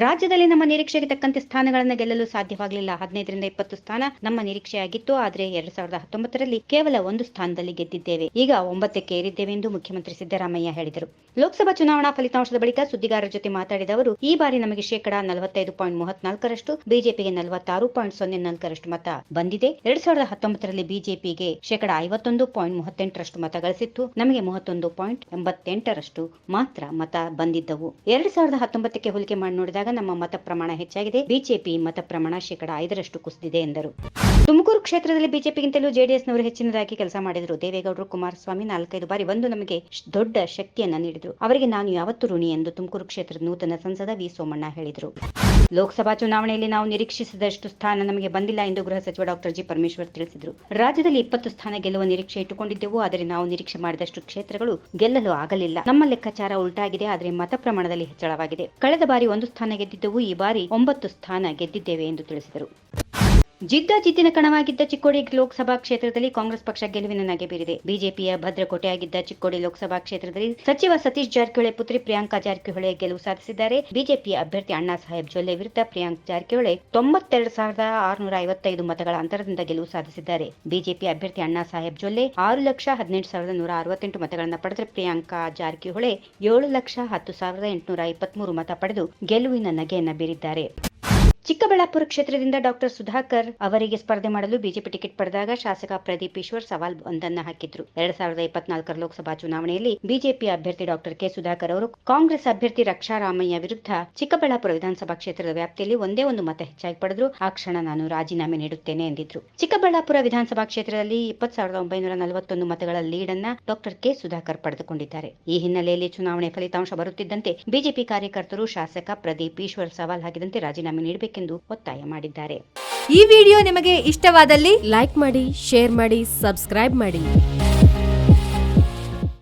ರಾಜ್ಯದಲ್ಲಿ ನಮ್ಮ ನಿರೀಕ್ಷೆಗೆ ತಕ್ಕಂತೆ ಸ್ಥಾನಗಳನ್ನು ಗೆಲ್ಲಲು ಸಾಧ್ಯವಾಗಲಿಲ್ಲ. ಹದಿನೈದರಿಂದ ಇಪ್ಪತ್ತು ಸ್ಥಾನ ನಮ್ಮ ನಿರೀಕ್ಷೆಯಾಗಿತ್ತು. ಆದರೆ ಎರಡ್ ಸಾವಿರದ ಹತ್ತೊಂಬತ್ತರಲ್ಲಿ ಕೇವಲ ಒಂದು ಸ್ಥಾನದಲ್ಲಿ ಗೆದ್ದಿದ್ದೇವೆ. ಈಗ ಒಂಬತ್ತಕ್ಕೆ ಏರಿದ್ದೇವೆ ಎಂದು ಮುಖ್ಯಮಂತ್ರಿ ಸಿದ್ದರಾಮಯ್ಯ ಹೇಳಿದರು. ಲೋಕಸಭಾ ಚುನಾವಣಾ ಫಲಿತಾಂಶದ ಬಳಿಕ ಸುದ್ದಿಗಾರರ ಜೊತೆ ಮಾತಾಡಿದ ಅವರು, ಈ ಬಾರಿ ನಮಗೆ ಶೇಕಡಾ ನಲವತ್ತೈದು ಪಾಯಿಂಟ್ ಮೂವತ್ನಾಲ್ಕರಷ್ಟು ಬಿಜೆಪಿಗೆ ನಲವತ್ತಾರು ಪಾಯಿಂಟ್ ಸೊನ್ನೆ ನಾಲ್ಕರಷ್ಟು ಮತ ಬಂದಿದೆ. ಎರಡ್ ಸಾವಿರದ ಹತ್ತೊಂಬತ್ತರಲ್ಲಿ ಬಿಜೆಪಿಗೆ ಶೇಕಡಾ ಐವತ್ತೊಂದು ಪಾಯಿಂಟ್ ಮೂವತ್ತೆಂಟರಷ್ಟು ಮತ ಗಳಿಸಿತ್ತು ನಮಗೆ ಮೂವತ್ತೊಂದು ಪಾಯಿಂಟ್ ಎಂಬತ್ತೆಂಟರಷ್ಟು ಮಾತ್ರ ಮತ ಬಂದಿದ್ದವು. ಎರಡ್ ಸಾವಿರದ ಹತ್ತೊಂಬತ್ತಕ್ಕೆ ಹೋಲಿಕೆ ಮಾಡಿ ನೋಡಿದಾಗ ನಮ್ಮ ಮತ ಪ್ರಮಾಣ ಹೆಚ್ಚಾಗಿದೆ. ಬಿಜೆಪಿ ಮತ ಪ್ರಮಾಣ ಶೇಕಡಾ ಐದರಷ್ಟು ಕುಸಿದಿದೆ ಎಂದರು. ತುಮಕೂರು ಕ್ಷೇತ್ರದಲ್ಲಿ ಬಿಜೆಪಿಗಿಂತಲೂ ಜೆಡಿಎಸ್ನವರು ಹೆಚ್ಚಿನದಾಗಿ ಕೆಲಸ ಮಾಡಿದರು. ದೇವೇಗೌಡರು, ಕುಮಾರಸ್ವಾಮಿ ನಾಲ್ಕೈದು ಬಾರಿ ಬಂದು ನಮಗೆ ದೊಡ್ಡ ಶಕ್ತಿಯನ್ನ ನೀಡಿದರು. ಅವರಿಗೆ ನಾನು ಯಾವತ್ತೂ ಋಣಿ ಎಂದು ತುಮಕೂರು ಕ್ಷೇತ್ರದ ನೂತನ ಸಂಸದ ವಿ ಸೋಮಣ್ಣ ಹೇಳಿದರು. ಲೋಕಸಭಾ ಚುನಾವಣೆಯಲ್ಲಿ ನಾವು ನಿರೀಕ್ಷಿಸಿದಷ್ಟು ಸ್ಥಾನ ನಮಗೆ ಬಂದಿಲ್ಲ ಎಂದು ಗೃಹ ಸಚಿವ ಡಾಕ್ಟರ್ ಜಿ ಪರಮೇಶ್ವರ್ ತಿಳಿಸಿದರು. ರಾಜ್ಯದಲ್ಲಿ ಇಪ್ಪತ್ತು ಸ್ಥಾನ ಗೆಲ್ಲುವ ನಿರೀಕ್ಷೆ ಇಟ್ಟುಕೊಂಡಿದ್ದೆವು, ಆದರೆ ನಾವು ನಿರೀಕ್ಷೆ ಮಾಡಿದಷ್ಟು ಕ್ಷೇತ್ರಗಳು ಗೆಲ್ಲಲು ಆಗಲಿಲ್ಲ. ನಮ್ಮ ಲೆಕ್ಕಾಚಾರ ಉಲ್ಟಾಗಿದೆ, ಆದರೆ ಮತ ಪ್ರಮಾಣದಲ್ಲಿ ಹೆಚ್ಚಳವಾಗಿದೆ. ಕಳೆದ ಬಾರಿ ಒಂದು ಸ್ಥಾನ ಗೆದ್ದಿದ್ದೆವು, ಈ ಬಾರಿ ಒಂಬತ್ತು ಸ್ಥಾನ ಗೆದ್ದಿದ್ದೇವೆ ಎಂದು ತಿಳಿಸಿದರು. ಜಿದ್ದ ಜಿದ್ದಿನ ಕಣವಾಗಿದ್ದ ಚಿಕ್ಕೋಡಿ ಲೋಕಸಭಾ ಕ್ಷೇತ್ರದಲ್ಲಿ ಕಾಂಗ್ರೆಸ್ ಪಕ್ಷ ಗೆಲುವಿನ ನಗೆ ಬೀರಿದೆ. ಬಿಜೆಪಿಯ ಭದ್ರಕೋಟೆಯಾಗಿದ್ದ ಚಿಕ್ಕೋಡಿ ಲೋಕಸಭಾ ಕ್ಷೇತ್ರದಲ್ಲಿ ಸಚಿವ ಸತೀಶ್ ಜಾರಕಿಹೊಳಿ ಪುತ್ರಿ ಪ್ರಿಯಾಂಕಾ ಜಾರಕಿಹೊಳಿ ಗೆಲುವು ಸಾಧಿಸಿದ್ದಾರೆ. ಬಿಜೆಪಿಯ ಅಭ್ಯರ್ಥಿ ಅಣ್ಣಾ ಸಾಹೇಬ್ ಜೊಲ್ಲೆ ವಿರುದ್ಧ ಪ್ರಿಯಾಂಕ್ ಜಾರಕಿಹೊಳಿ ತೊಂಬತ್ತೆರಡು ಸಾವಿರದ ಆರುನೂರ ಐವತ್ತೈದು ಮತಗಳ ಅಂತರದಿಂದ ಗೆಲುವು ಸಾಧಿಸಿದ್ದಾರೆ. ಬಿಜೆಪಿ ಅಭ್ಯರ್ಥಿ ಅಣ್ಣಾ ಸಾಹೇಬ್ ಜೊಲ್ಲೆ ಆರು ಲಕ್ಷ ಹದಿನೆಂಟು ಸಾವಿರದ ನೂರ ಅರವತ್ತೆಂಟು ಮತಗಳನ್ನು ಪಡೆದರೆ ಪ್ರಿಯಾಂಕಾ ಜಾರಕಿಹೊಳಿ ಏಳು ಲಕ್ಷ ಹತ್ತು ಸಾವಿರದ ಎಂಟುನೂರ ಇಪ್ಪತ್ಮೂರು ಮತ ಪಡೆದು ಗೆಲುವಿನ ನಗೆಯನ್ನು ಬೀರಿದ್ದಾರೆ. ಚಿಕ್ಕಬಳ್ಳಾಪುರ ಕ್ಷೇತ್ರದಿಂದ ಡಾಕ್ಟರ್ ಸುಧಾಕರ್ ಅವರಿಗೆ ಸ್ಪರ್ಧೆ ಮಾಡಲು ಬಿಜೆಪಿ ಟಿಕೆಟ್ ಪಡೆದಾಗ ಶಾಸಕ ಪ್ರದೀಪ್ ಈಶ್ವರ್ ಸವಾಲ್ ಒಂದನ್ನ ಹಾಕಿದ್ರು. ಎರಡ್ ಸಾವಿರದ ಇಪ್ಪತ್ನಾಲ್ಕರ ಲೋಕಸಭಾ ಚುನಾವಣೆಯಲ್ಲಿ ಬಿಜೆಪಿ ಅಭ್ಯರ್ಥಿ ಡಾಕ್ಟರ್ ಕೆ ಸುಧಾಕರ್ ಅವರು ಕಾಂಗ್ರೆಸ್ ಅಭ್ಯರ್ಥಿ ರಕ್ಷಾರಾಮಯ್ಯ ವಿರುದ್ಧ ಚಿಕ್ಕಬಳ್ಳಾಪುರ ವಿಧಾನಸಭಾ ಕ್ಷೇತ್ರದ ವ್ಯಾಪ್ತಿಯಲ್ಲಿ ಒಂದೇ ಒಂದು ಮತ ಹೆಚ್ಚಾಗಿ ಪಡೆದ್ರು. ಆ ಕ್ಷಣ ನಾನು ರಾಜೀನಾಮೆ ನೀಡುತ್ತೇನೆ ಎಂದಿದ್ರು. ಚಿಕ್ಕಬಳ್ಳಾಪುರ ವಿಧಾನಸಭಾ ಕ್ಷೇತ್ರದಲ್ಲಿ ಇಪ್ಪತ್ ಸಾವಿರದ ಒಂಬೈನೂರ ನಲವತ್ತೊಂದು ಮತಗಳ ಲೀಡ್ ಅನ್ನ ಡಾಕ್ಟರ್ ಕೆ ಸುಧಾಕರ್ ಪಡೆದುಕೊಂಡಿದ್ದಾರೆ. ಈ ಹಿನ್ನೆಲೆಯಲ್ಲಿ ಚುನಾವಣೆ ಫಲಿತಾಂಶ ಬರುತ್ತಿದ್ದಂತೆ ಬಿಜೆಪಿ ಕಾರ್ಯಕರ್ತರು ಶಾಸಕ ಪ್ರದೀಪ್ ಈಶ್ವರ್ ಸವಾಲ್ ಹಾಕಿದಂತೆ ರಾಜೀನಾಮೆ ನೀಡಬೇಕೆಂದು ಒತ್ತಾಯ ಮಾಡಿದ್ದಾರೆ. ಈ ವಿಡಿಯೋ ನಿಮಗೆ ಇಷ್ಟವಾದಲ್ಲಿ ಲೈಕ್ ಮಾಡಿ ಶೇರ್ ಮಾಡಿ ಸಬ್ಸ್ಕ್ರೈಬ್ ಮಾಡಿ.